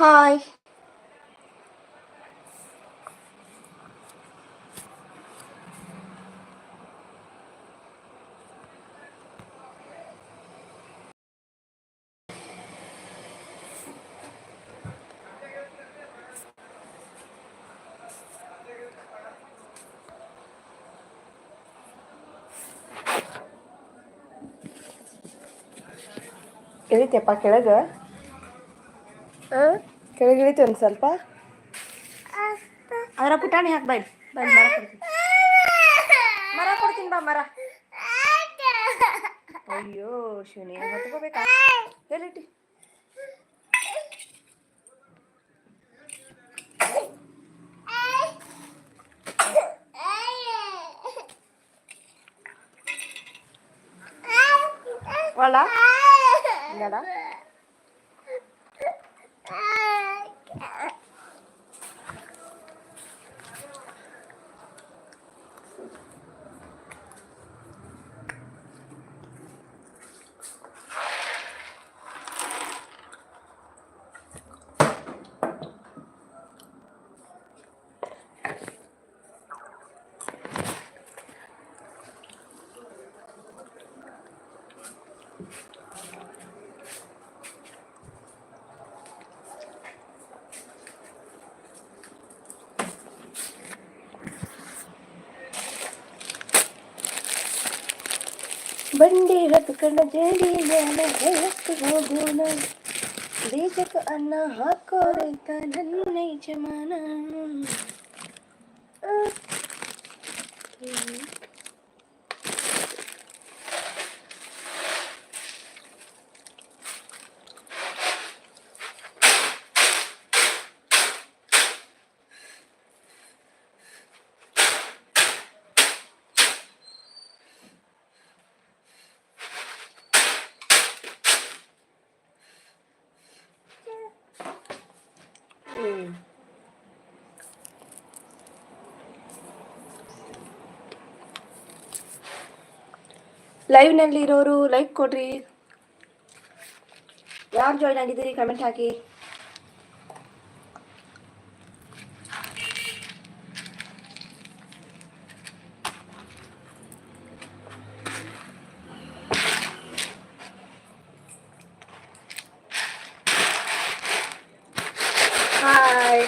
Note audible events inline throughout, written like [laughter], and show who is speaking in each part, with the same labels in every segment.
Speaker 1: Hi. Ele tem para que legal? É? Hã? ಇಳಿತಿ ಒಂದು ಸ್ವಲ್ಪ. ಅದರ ಪುಟಾಣಿ ಹಾಕಿ ಬೈ ಬಾಯ್ ಮರ ಕೊಡ್ತೀನಿ. ಮರ ಕೊಡ್ತೀನಿ ಬಾ ಮರ. ಅಯ್ಯೋ ಶಿವನಿ ಹೊತ್ಕೋಬೇಕಾ? ಹೇಳಿಟ್ಟಿ ಬಂಡಿ ಹತ್ಕೊಂಡ ಜಡಿ ಮ್ಯಾಲ ಎತ್ತು ಹೋಗೋಣ ಬೀಜಕ್ಕೆ ಅನ್ನ ಹಾಕೋ ರೈತ ನನ್ನ ಯಜಮಾನ ಹ್ಮ್ ಲೈವ್ನಲ್ಲಿ ಇರೋರು ಲೈಕ್ ಕೊಡ್ರಿ. ಯಾರು ಜಾಯ್ನ್ ಆಗಿದ್ದೀರಿ? ಕಮೆಂಟ್ ಹಾಕಿ ಹಾಯ್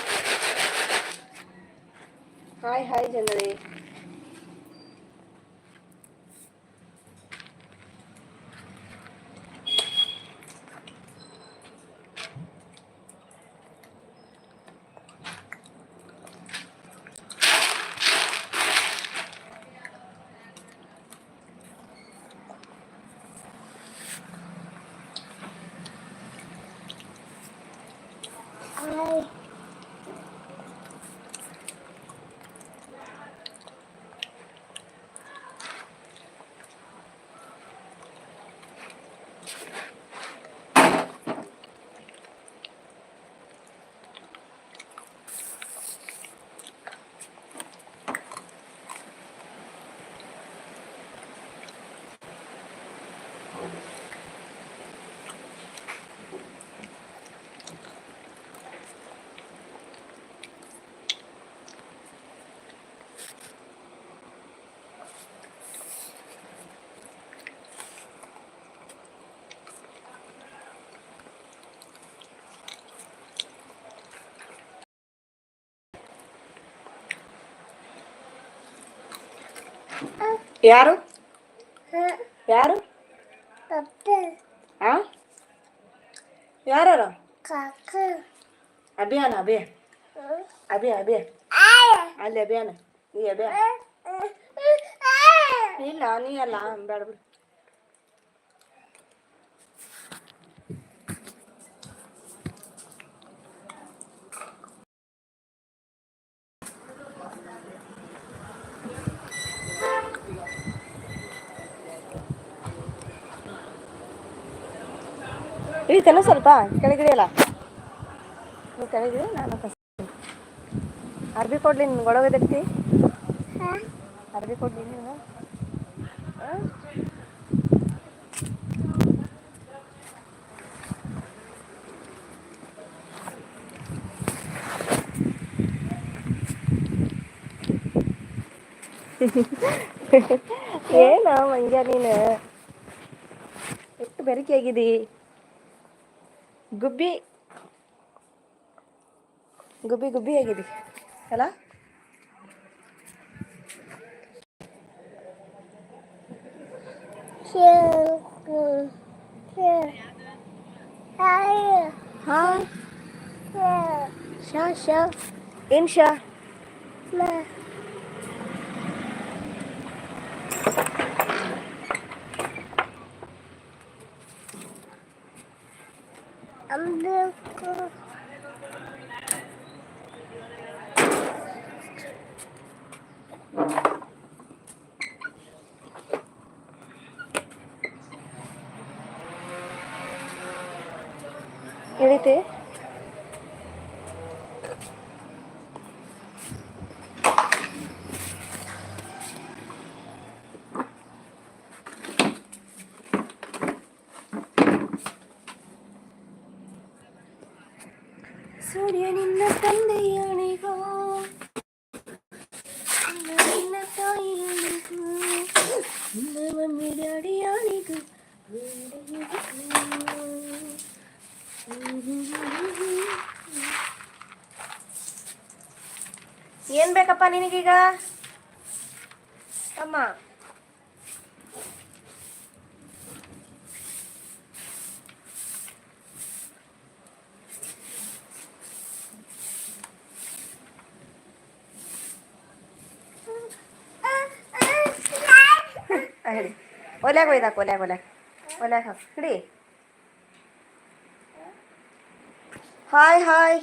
Speaker 1: ಹಾಯ್ ಹಾಯ್ ಜನರೇ ಯಾರು? ಯಾರು? ಆ? ಯಾರು ಅಭಿಯಾನ ಅಭಿ. ಅಭಿ ಅಭಿ. ಅಲ್ಲಿ ಅಭಿಯಾನ. ನೀ ಅಭಿಯ ಇಲ್ಲ ನೀ ಅಲ್ಲ ಬೇಡ ಬಿಡು. ಇಳಿತಾನ ಸ್ವಲ್ಪ ಕೆಳಗಿಳಿಯಲ್ಲ ನೀವು ಕೆಳಗಿಳಿ ನಾನು ಕಸ ಅರ್ಬಿ ಕೊಡ್ಲಿ ನಿನ್ಗೆ ಒಳಗೋದಕ್ಕೆ ಅರ್ಬಿ ಕೊಡ್ಲಿ ನೀನು? [laughs] ಏನು ಮಂಜ ನೀನು? ಎಷ್ಟು ಬೆರಕೆಯಾಗಿದ್ದೀ ಗುಬ್ಬಿ ಗುಬ್ಬಿ ಗುಬ್ಬಿ ಆಗಿದೆ ಅಲ್ಲ ಹಾಂ ಶಾ ಶಾ ಏನು ಶಾ ಇಳಿತೆ ಸೂರ್ಯ ನಿನ್ನ ತಂದೆಯಣಿಗೋ ನಿನ್ನ ಏನ್ ಬೇಕಪ್ಪ ನಿನಗೀಗ ಅಮ್ಮ ಆ, ಹಿಡಿ ಒಲ್ಯಾಗ ಒಯ್ದಾಕ ಒಲ್ಯಾಗ ಒಲ್ಯಾಗ ಒಲ್ಯಾಗ ಹಾಕು ಹಿಡಿ ಹಾಯ್ ಹಾಯ್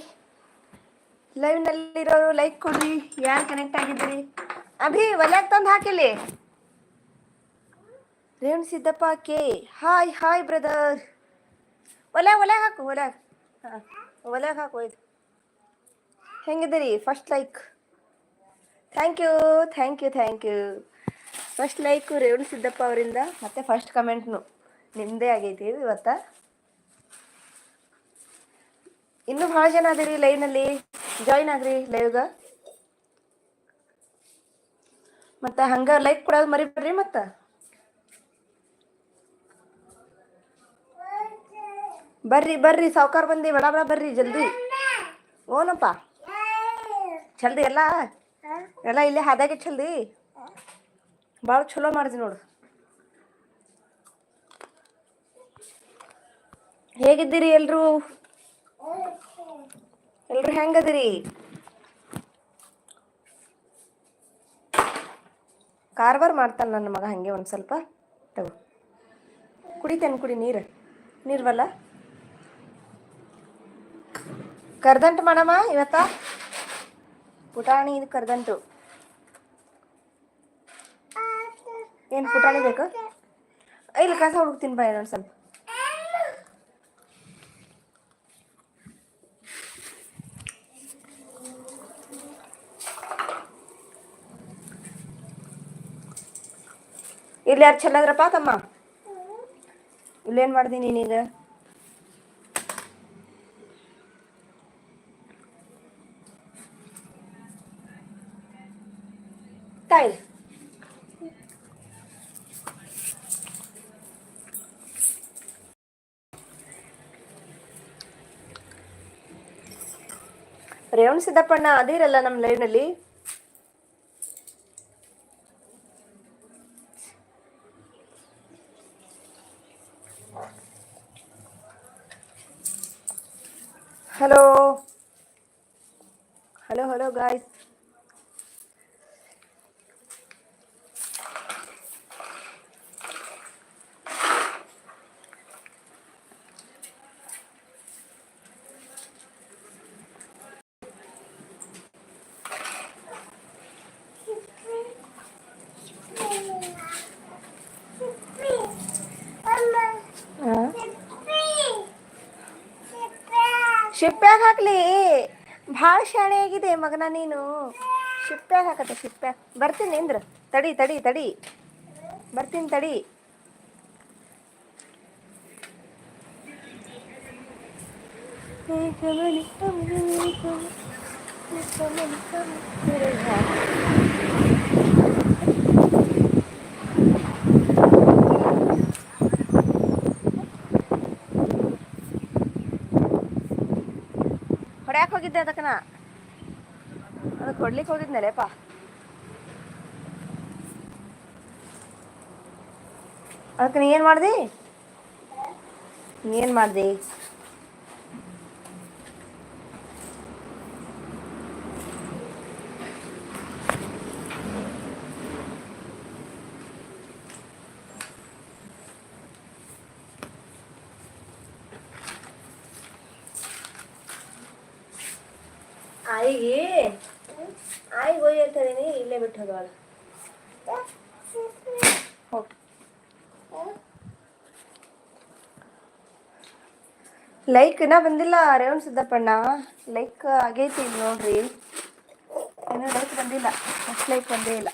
Speaker 1: ಲೈವ್ನಲ್ಲಿರೋರು ಲೈಕ್ ಕೊಡ್ರಿ. ಯಾರು ಕನೆಕ್ಟ್ ಆಗಿದ್ರಿ ಅಭಿ ಒಲ್ಯಾಗ ತಂದು ಹಾಕಿಲಿ? Renu Siddappa K. Hi hi brother ಒಲೆ ಒಲೆ ಹಾಕು ಒಲೆ ಹಾಂ ಒಲ್ಯಾಗ ಹಾಕು, ಒಯ್ದು. ಹೆಂಗಿದ್ದೀರಿ? First like thank you thank you thank you first like Revana Siddappa ಅವರಿಂದ. ಮತ್ತೆ ಫಸ್ಟ್ ಕಮೆಂಟ್ನು ನಿಮ್ಮದೇ ಆಗೈತಿ ಇವತ್ತ. ಇನ್ನೂ ಭಾಳ ಜನ ಅದಿರಿ ಲೈನಲ್ಲಿ ಜಾಯಿನ್ ಆಗ್ರಿ ಲೈವ್ಗ ಮತ್ತು ಹಂಗೆ ಲೈಕ್ ಕೊಡೋದು ಮರಿಬೇಡ್ರಿ ಮತ್ತು. ಬರ್ರಿ ಬರ್ರಿ, ಸಾವ್ಕಾರ ಬಂದಿ, ಬಡ ಬಡ ಬರ್ರಿ, ಜಲ್ದಿ. ಓನಪ್ಪ. ಜಲ್ದಿ ಎಲ್ಲ? ಎಲ್ಲ ಇಲ್ಲೇ ಹಾದಾಗೆ ಜಲ್ದಿ ಭಾಳ ಚಲೋ ಮಾಡಿದ್ವಿ ನೋಡು. ಹೇಗಿದ್ದೀರಿ ಎಲ್ರು? ಎಲ್ರು ಹೆಂಗದಿರಿ? ಕಾರ್ವಾರ ಮಾಡ್ತಾನೆ ನನ್ನ ಮಗ ಹಂಗೆ ಒಂದು ಸ್ವಲ್ಪ. ತಗೋ. ಕುಡಿತೇನೆ ಕುಡಿ ನೀರು. ನೀರ್ವಲ್ಲ ಕರ್ದಂಟು ಮಾಡಮ್ಮ ಇವತ್ತ? ಪುಟಾಣಿ ಇದು ಕರ್ದಂಟು. ಏನು ಪುಟಾಣಿ ಬೇಕು? ಇಲ್ಲಿ, ಕಸ ಹುಡುಕ್ತೀನಿ ಬಾ ಇನ್ನೊಂದು ಸ್ವಲ್ಪ. ಇಲ್ಲಿ ಯಾರು ಚೆಲ್ಲದ್ರಪ್ಪ ತಮ್ಮ? ಇಲ್ಲೇನು ಮಾಡ್ದಿ ನೀನೀಗ ತಾಯಿ. ರೇವಣ ಸಿದ್ದಪ್ಪಣ್ಣ ಅದಿರಲ್ಲ ನಮ್ಮ ಲೈವ್ನಲ್ಲಿ Hello guys. ಭಾಳ ಶಾಣೆ ಆಗಿದೆ ಮಗನ ನೀನು. ಶಿಪ್ಪ್ಯಾಗ ಹಾಕತ್ತೆ ಶಿಪ್ಪ್ಯಾಗ ಬರ್ತೀನಿ ಇಂದ್ರ ತಡಿ ತಡಿ ತಡಿ. ಬರ್ತೀನಿ ತಡಿ. ಹೋಗಿದ್ದೆ ಅದಕ್ಕೆ ನಾ. ಅದು ಕೊಡ್ಲಿಕ್ಕೆ ಪಾ. ಅದಕ್ಕೆ ನೀ ಏನು ಮಾಡ್ದಿ? ನೀ ಏನು ಮಾಡ್ದಿ? ಆಯಿಗೆ ಆಯಿಗೆ ಹೋಗಿ ಅಂತ ಹೇಳೀನಿ, ಇಲ್ಲೇ ಬಿಟ್ಟು ಹೋದವಳ ಲೈಕ್ ಇನ್ನ ಬಂದಿಲ್ಲ ರೇವಣ್ ಸಿದ್ದಪ್ಪಣ್ಣ. ಲೈಕ್ ಆಗೈತಿ ನೋಡ್ರಿ. ಇನ್ನೂ ಲೈಕ್ ಬಂದಿಲ್ಲ. ಫಸ್ಟ್ ಲೈಕ್ ಬಂದೇ ಇಲ್ಲ.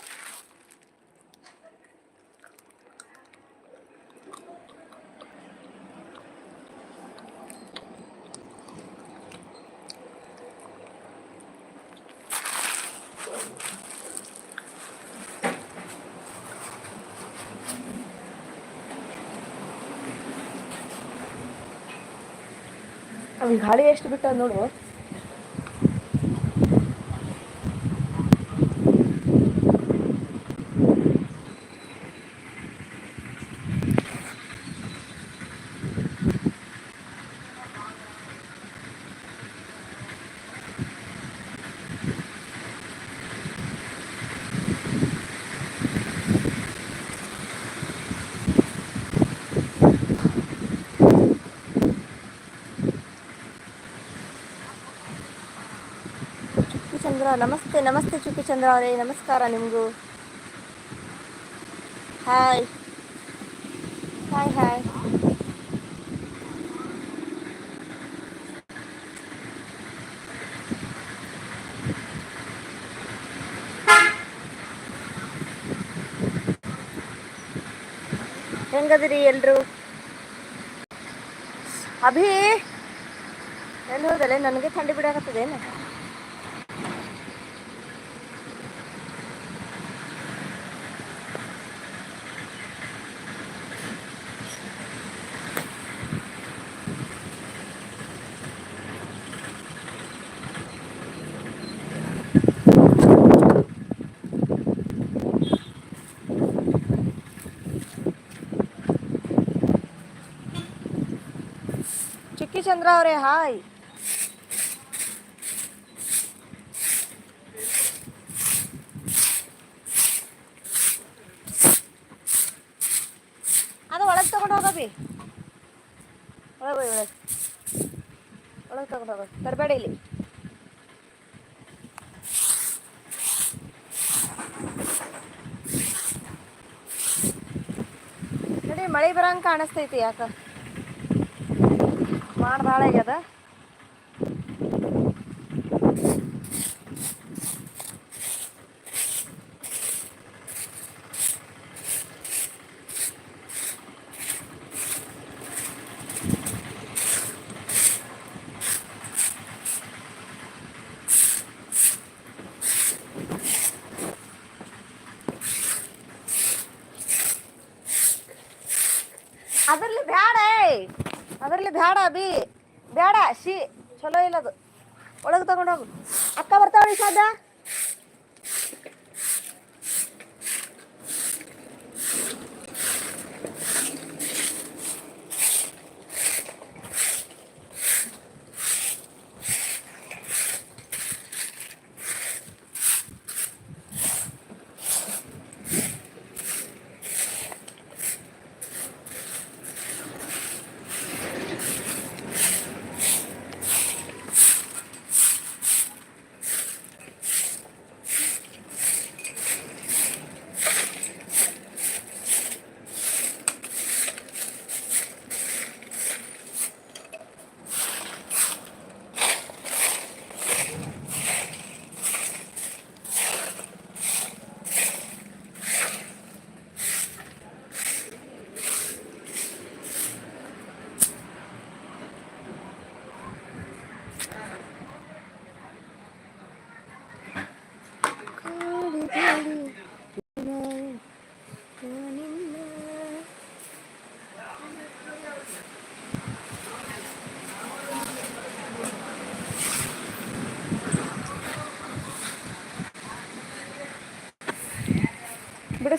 Speaker 1: ಅವ್ನಿಗೆ ಗಾಳಿ ಎಷ್ಟು ಬಿಟ್ಟ ನೋಡು ಚುಕ್ಕಿ ಚಂದ್ರ ನಮಸ್ತೆ ನಮಸ್ತೆ ಚುಕ್ಕಿ ಚಂದ್ರ ಅವರೇ, ನಮಸ್ಕಾರ ನಿಮಗೂ. ಹಾಯ್ ಹಾಯ್ ಹಾಯ್ ಹೆಂಗದಿರಿ ಎಲ್ರು? ಅಭಿ, ಎಲ್ಲಿ ಹೋದಲೆ? ನನಗೆ ಥಂಡಿ ಬಿಡಾಕತ್ತದೇನು ಚುಕ್ಕಿ ಚಂದ್ರ ಅವರೇ ಹಾಯ್. ಅದು ಒಳಗೆ ತಗೊಂಡು ಹೋಗಬಿ ಒಳಗೆ ಒಳಗೆ. ಒಳಗೆ ತಗೊಂಡು ಹೋಗ. ಬರಬೇಡ ಇಲ್ಲಿ. ಮಳೆ ಬರಂಗೆ ಕಾಣಿಸ್ತೈತಿ ಯಾಕ? ಮಾಡ್ ಭಾಳ ಆಗ್ಯದ ಅದರಲ್ಲಿ ಬ್ಯಾಡ ಏಯ್ ಅದರಲ್ಲಿ ಬೇಡ ಬಿ. ಬ್ಯಾಡ ಶಿ ಚಲೋ ಇಲ್ಲ ಅದು ಒಳಗೆ ತಗೊಂಡು ಹೋಗು. ಅಕ್ಕ ಬರ್ತಾವಳಿ ಸಾದ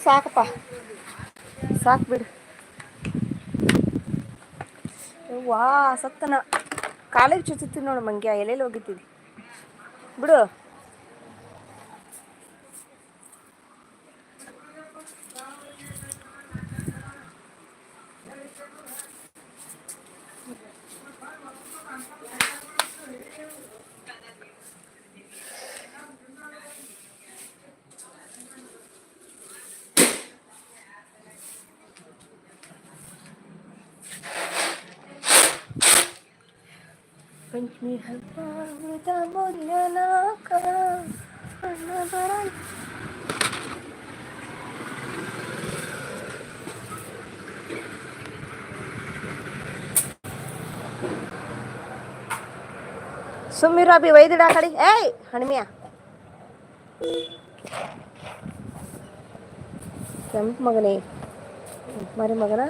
Speaker 1: ಸಾಕಪ್ಪ. ಸಾಕು ಬಿಡು. ವಾ ಸತ್ತನ. ಕಾಲಿಗೆ ಚುಚ್ಚುತ್ತೀನಿ ನೋಡು ಮಂಗ್ಯ ಎಲ್ಲೆಲ್ಲಿ ಹೋಗಿದ್ದೀವಿ ಬಿಡು. ಪಂಚಮಿ ಹಬ್ಬ ಮೃತ ಮೊದಲನಾಕ ಅಣ್ಣ ಬರ ಸುಮ್ಮಿರು ಅಭಿ ಒಯ್ದಿಡ ಕಡೆ. ಏಯ್, ಹಣ್ಮಿಯ. ಕೆಂಪು ಮಗನೇ. ಮರಿ ಮಗನ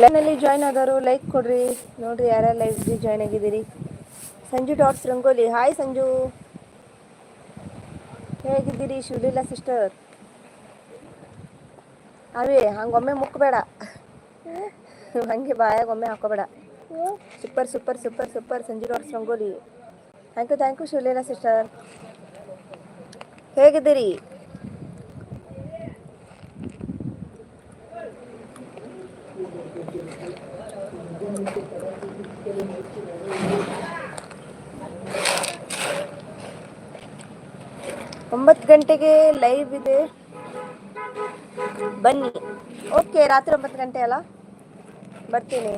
Speaker 1: ಲೈನಲ್ಲಿ ಜಾಯ್ನ್ ಆದವರು ಲೈಕ್ ಕೊಡ್ರಿ. ನೋಡ್ರಿ ಯಾರ್ಯಾರು ಲೈವ್ಗೆ ಜಾಯ್ನ್ ಆಗಿದ್ದೀರಿ. ಸಂಜು ಡಾಟ್ಸ್ ರಂಗೋಲಿ. ಹಾಯ್ ಸಂಜು. ಹೇಗಿದ್ದೀರಿ ಶಿವಲೀಲಾ ಸಿಸ್ಟರ್ ಅವೇ ಹಂಗೊಮ್ಮೆ ಮುಕ್ಕಬೇಡ ಹಂಗೆ ಬಾಯಾಗ ಒಮ್ಮೆ ಹಾಕೋಬೇಡ. Super super super super Sanju dots rangoli. Thank you thank you Shivaleela sister ಹೇಗಿದ್ದೀರಿ? ಒಂಬತ್ತು ಗಂಟೆಗೆ ಲೈವ್ ಇದೆ. ಬನ್ನಿ. ಓಕೆ ರಾತ್ರಿ ಒಂಬತ್ತು ಗಂಟೆ ಅಲ್ಲ? ಬರ್ತೀನಿ.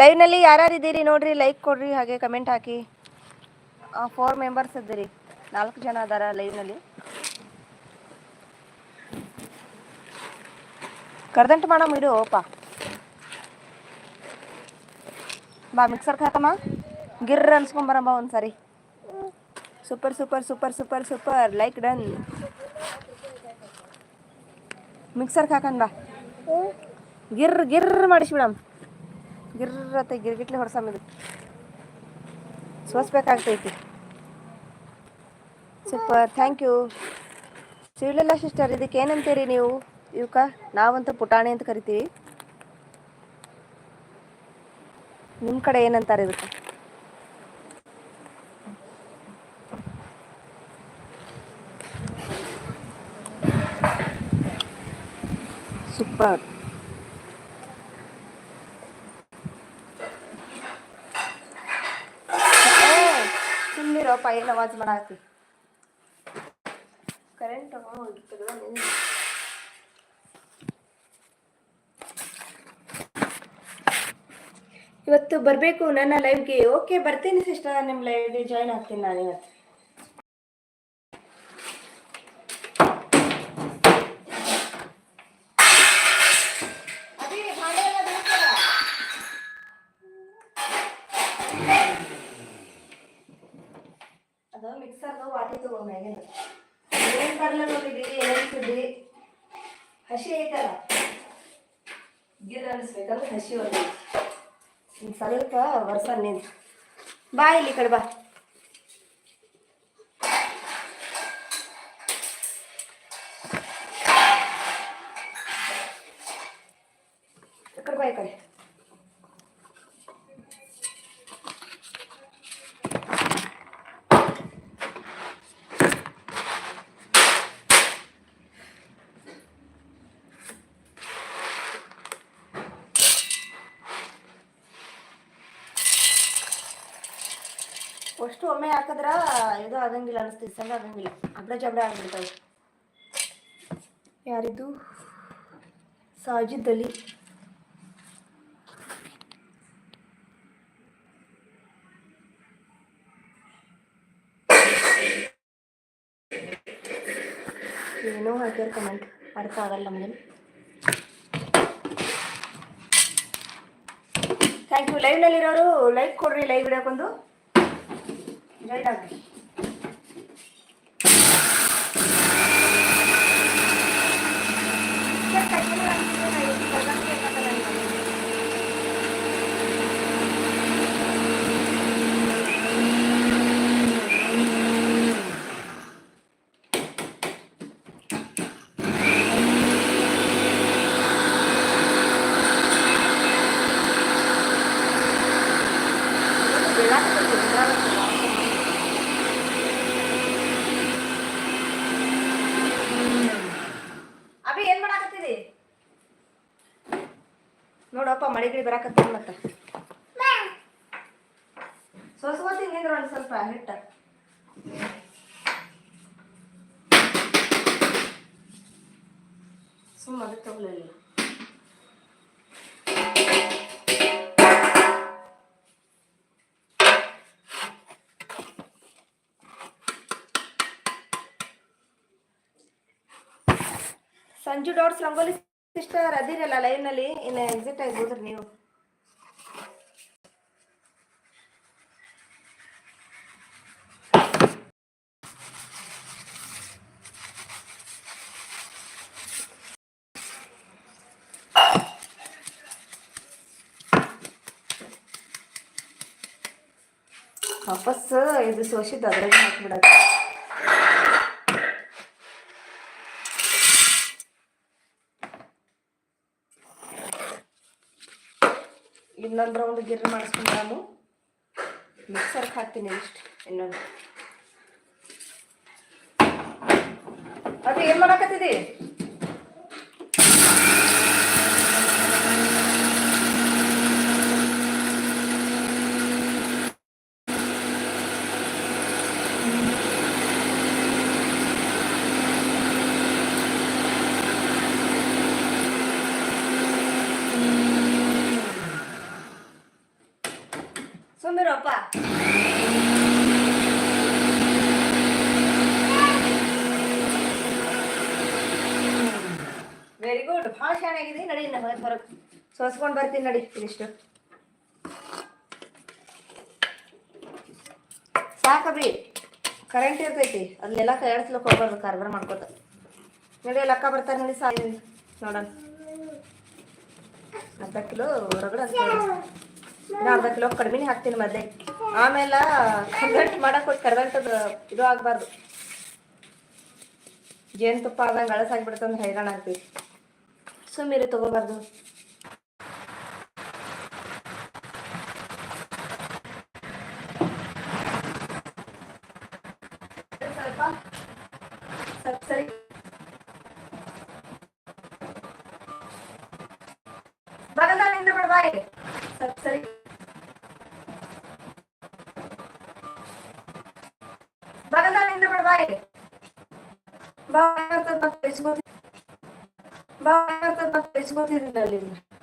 Speaker 1: ಲೈವ್ನಲ್ಲಿ ಯಾರ್ಯಾರು ಇದ್ದೀರಿ ನೋಡ್ರಿ ಲೈಕ್ ಕೊಡ್ರಿ, ಹಾಗೆ ಕಮೆಂಟ್ ಹಾಕಿ. ಫೋರ್ ಮೆಂಬರ್ಸ್ ಇದ್ದೀರಿ. ನಾಲ್ಕು ಜನ ಅದಾರ ಲೈವ್ನಲ್ಲಿ ಕರ್ದಂಟು ಮಾಡಮ್ಮ ಇಡು ಓಪ ಬಾ ಮಿಕ್ಸರ್ ಹಾಕಮ್ಮ. ಗಿರ್ರ ಅನ್ಸ್ಕೊಂಬರಮ್ಮ ಒಂದ್ಸರಿ. Super super super super super like done mixer ಹಾಕನ್ ಬಾ. ಗಿರ್ ಗಿರ್ ಮಾಡಿಸ್ಬಿಡಮ್. ಗಿರ್ರತ್ತೆ ಗಿರ್ಗಿಟ್ಲೆ ಹೊಡ್ಸಮ್ ಇದು. ಸೋಸ್ಬೇಕಾಗ್ತೈತಿ super thank you Shivaleela sister ಇದಕ್ಕೆ ಏನಂತೀರಿ ನೀವು? ಇವಕ್ಕ ನಾವಂತ ಪುಟಾಣಿ ಅಂತ ಕರಿತೀವಿ. ನಿಮ್ಮ ಕಡೆ ಏನಂತಾರೆ ಇದಕ್ಕೆ ಸೂಪರ್. ಸುಮ್ಮನಿರೋಪ್ಪ ಏನು ಅವಾಜ್ ಮಾಡಾಕತಿ ಕರೆಂಟ್ ಇವತ್ತು ಬರಬೇಕು ನನ್ನ ಲೈವ್ಗೆ ಓಕೆ ಬರ್ತೀನಿ ಸಿಸ್ಟರ್ ನಿಮ್ಮ ಲೈವ್ಗೆ ಜಾಯ್ನ್ ಆಗ್ತೀನಿ ನಾನು ಇವತ್ತು? ಅದು ಮಿಕ್ಸರ್ದು ವಾಟಿ ತಗೊಂಡ್ ಮ್ಯಾಗಿಂದ ಏನ್ ತರ್ಲ ನೋಡಿದ್ರಿ ಏನೇನ್ ಸುದ್ದಿ? ಹಸಿ ಐತಲ್ಲ? ಗಿರ್ ಅನಿಸ್ಬೇಕಂದ್ರೆ ಹಸಿ ಒಂದು ಸ್ವಲ್ಪ ವರ್ಷ ನಿಂತು ಬಾ ಇಲ್ಲಿ ಕಡೆ ಬಾ ಈ ಕಡೆ ಬಾ ಈ ಕಡೆ ಅಷ್ಟು ಒಮ್ಮೆ ಹಾಕಿದ್ರ ಇದು ಆಗಂಗಿಲ್ಲ ಅನಿಸ್ತೈತಿ ಸಂಗ ಆಗಂಗಿಲ್ಲ. ಅಬ್ರ ಜಬ್ರ ಆಗ್ಬಿಡ್ತಾವೆ. ಯಾರಿದು? ಸಾಜಿದ್ ಅಲಿ. ಏನೋ ಹಾಕ್ಯಾರ ಕಮೆಂಟ್ ಅರ್ಥ ಆಗಲ್ಲ ನಮಗೆ. ಥ್ಯಾಂಕ್ ಯು ಲೈವ್ನಲ್ಲಿರೋರು ಲೈಕ್ ಕೊಡ್ರಿ ಲೈವ್ ಇಡೋಕೊಂದು ಜಾಯ್ನ್ ಆಗ್ರಿ ಅಭಿ ಏನ್ ಮಾಡಾಕತ್ತೀರಿ ನೋಡಪ್ಪ ಮಳೆ ಗಿಳಿ ಬರಾಕತ್ತೀರಿ ಮತ್ತ ಸೋಸ್ಕೋತೀನಿ ನಿಂದ್ರ ಒಂದ್ ಸ್ವಲ್ಪ ಹಿಟ್ಟ. ಸುಮ್ಮ ಅದಕ್ಕೆ ತಗೊಳ್ಳಿಲ್ಲ ಸಂಜು ಡಾಟ್ಸ್ ರಂಗೋಲಿ ಸಿಸ್ಟರ್ ಅದಿರಲ್ಲ ಲೈನಲ್ಲಿ. ಇನ್ನು ಎಕ್ಸಿಟ್ ಆಗ್ಬೋದ್ರಿ ನೀವು. ವಾಪಸ್ ಇದು ಸೋಸಿದ್ದು ಅದ್ರಾಗೆ ಹಾಕ್ಬಿಡೋದು. ಇನ್ನೊಂದು ರೌಂಡ್ ಗಿರ್ರಿ ಮಾಡಿಸ್ಕೊಂಡು ನಾನು ಮಿಕ್ಸರ್ಗೆ ಹಾಕ್ತೀನಿ ಇಷ್ಟು ಇನ್ನೊಂದು ಅದು ಏನು ಮಾಡಕತ್ತಿದಿ ಸುಮ್ಮಿರಪ್ಪ ವೆರಿ ಗುಡ್ ಭಾಳ ಚೆನ್ನಾಗಿದೆ ನಡಿ ನಮ್ಮ ಹೊರಗೆ ಸೋಸ್ಕೊಂಡು ಬರ್ತೀನಿ ನಡಿ ಇಷ್ಟು ಸಾಕಬ್ರಿ. ಕರೆಂಟ್ ಇರ್ತೈತಿ. ಅದನ್ನೆಲ್ಲ ಕೈಯಾಡ್ಸ್ಲಕ್ಕೆ ಹೋಗ್ಬಾರ್ದು. ಕಾರ್ಬಾರ್ ಮಾಡ್ಕೋತ. ನಡಿ, ಅಲ್ಲಿ ಬರ್ತಾರೆ ನೋಡಿ ಸಾಯಿ ನೋಡೋಣ. ಅರ್ಧ ಕಿಲೋ ಹೊರಗಡೆ ಅರ್ಧ ಕಿಲೋ ಕಡಿಮೆನೇ ಹಾಕ್ತೀನಿ ಮೊದಲೇ ಆಮೇಲೆ ಕನ್ವರ್ಟ್ ಮಾಡಕ್ಕೆ ಹೋಗಿ ಕರ್ದಂಟದ ಇದು ಆಗಬಾರ್ದು. ಜೇನುತುಪ್ಪ ಆದಂಗೆ ಅಳಸಾಗ್ಬಿಡ್ತಂದ್ರೆ ಹೈರಾಣ ಆಗ್ತೀವಿ. ಸುಮ್ಮೀರಿ ತಗೋಬಾರ್ದು. ಸ್ವಲ್ಪ ಸರಿ. ಮತ್ತೆ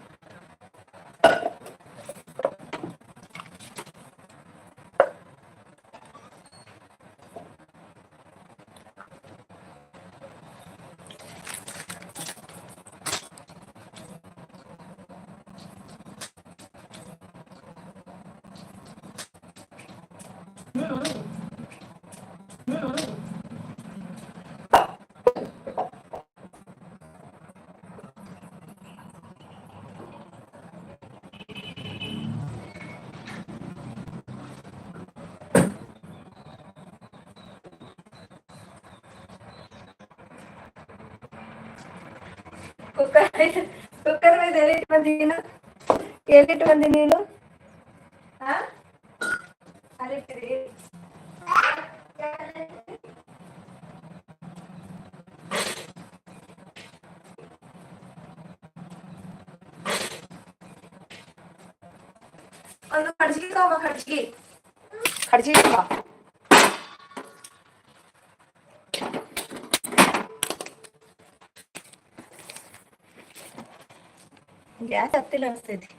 Speaker 1: కుక్కర్ కుక్కర్ మీద వెళ్ళేటువంటి మంది నేను? అరే మంది నేను? की तो खर्च की ಗ್ಯಾಸ್ ಹತ್ತಿಲ್ಲ ಅನಿಸ್ತೈತಿ